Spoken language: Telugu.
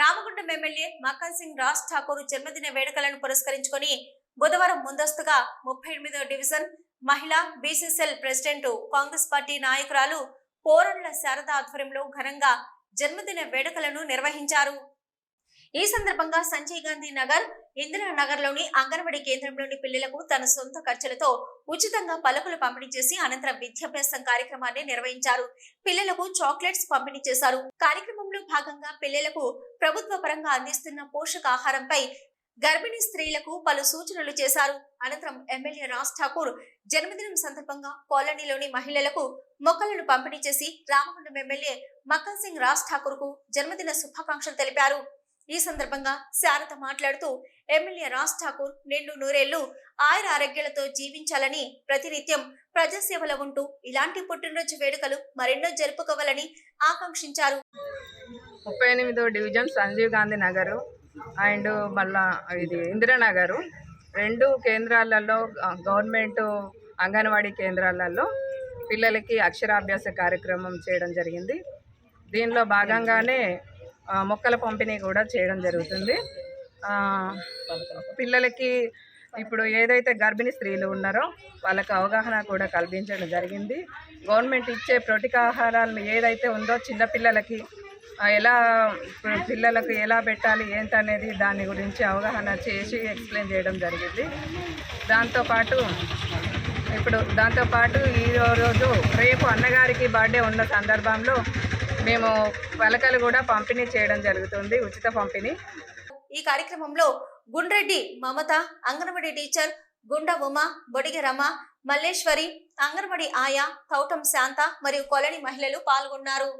రామగుండం ఎమ్మెల్యే మక్కన్ సింగ్ రాజ్ ఠాకూర్ జన్మదిన వేడుకలను పురస్కరించుకొని బుధవారం ముందస్తుగా ముప్పై ఎనిమిదో డివిజన్ మహిళా బీసీసీఎల్ ప్రెసిడెంట్ కాంగ్రెస్ పార్టీ నాయకురాలు పోరండ్ల శారద ఆధ్వర్యంలో ఘనంగా జన్మదిన వేడుకలను నిర్వహించారు. ఈ సందర్భంగా సంజయ్ గాంధీ నగర్ ఇందిరా నగర్లోని అంగన్వాడీ కేంద్రంలోని పిల్లలకు తన సొంత ఖర్చులతో ఉచితంగా పలుకులు పంపిణీ చేసి అనంతరం విద్యాభ్యాసం కార్యక్రమాన్ని నిర్వహించారు. పిల్లలకు చాక్లెట్స్ పంపిణీ చేశారు. కార్యక్రమంలో భాగంగా పిల్లలకు ప్రభుత్వ పరంగా అందిస్తున్న పోషకాహారంపై గర్భిణీ స్త్రీలకు పలు సూచనలు చేశారు. అనంతరం ఎమ్మెల్యే రాజ్ ఠాకూర్ జన్మదినం సందర్భంగా కాలనీలోని మహిళలకు మొక్కలను పంపిణీ చేసి రామగుండం ఎమ్మెల్యే మక్కన్ సింగ్ రాజ్ ఠాకూర్కు జన్మదిన శుభాకాంక్షలు తెలిపారు. ఈ సందర్భంగా శారద మాట్లాడుతూ ఎమ్మెల్యే రాజ్ ఠాకూర్ నిండు నూరేళ్ళు ఆయుర ఆరోగ్యాలతో జీవించాలని ప్రతినిత్యం ప్రజాసేవలో ఉంటూ ఇలాంటి పుట్టినరోజు వేడుకలు మరెన్నో జరుపుకోవాలని ఆకాంక్షించారు. ముప్పై ఎనిమిదో డివిజన్ సంజీవ్ గాంధీ నగరు అండ్ మళ్ళా ఇది ఇందిరానగరు. రెండు కేంద్రాలలో గవర్నమెంట్ అంగన్వాడీ కేంద్రాలలో పిల్లలకి అక్షరాభ్యాస కార్యక్రమం చేయడం జరిగింది. దీనిలో భాగంగానే మొక్కల పంపిణీ కూడా చేయడం జరుగుతుంది. పిల్లలకి ఇప్పుడు ఏదైతే గర్భిణీ స్త్రీలు ఉన్నారో వాళ్ళకి అవగాహన కూడా కల్పించడం జరిగింది. గవర్నమెంట్ ఇచ్చే ప్రోటికాహారాలు ఏదైతే ఉందో చిన్నపిల్లలకి ఎలా పిల్లలకు ఎలా పెట్టాలి ఏంటనేది దాని గురించి అవగాహన చేసి ఎక్స్ప్లెయిన్ చేయడం జరిగింది. దాంతోపాటు ఇప్పుడు దాంతోపాటు ఈరోజు రోజు రేపు అన్నగారికి బర్త్డే ఉన్న సందర్భంలో మేము పలకలు కూడా పంపిణీ చేయడం జరుగుతుంది ఉచిత పంపిణీ. ఈ కార్యక్రమంలో గుండ్రెడ్డి మమత అంగన్వాడీ టీచర్ గుండ ఉమ బొడిగ రమ మల్లేశ్వరి అంగన్వాడీ ఆయా కౌటం శాంత మరియు కొలని మహిళలు పాల్గొన్నారు.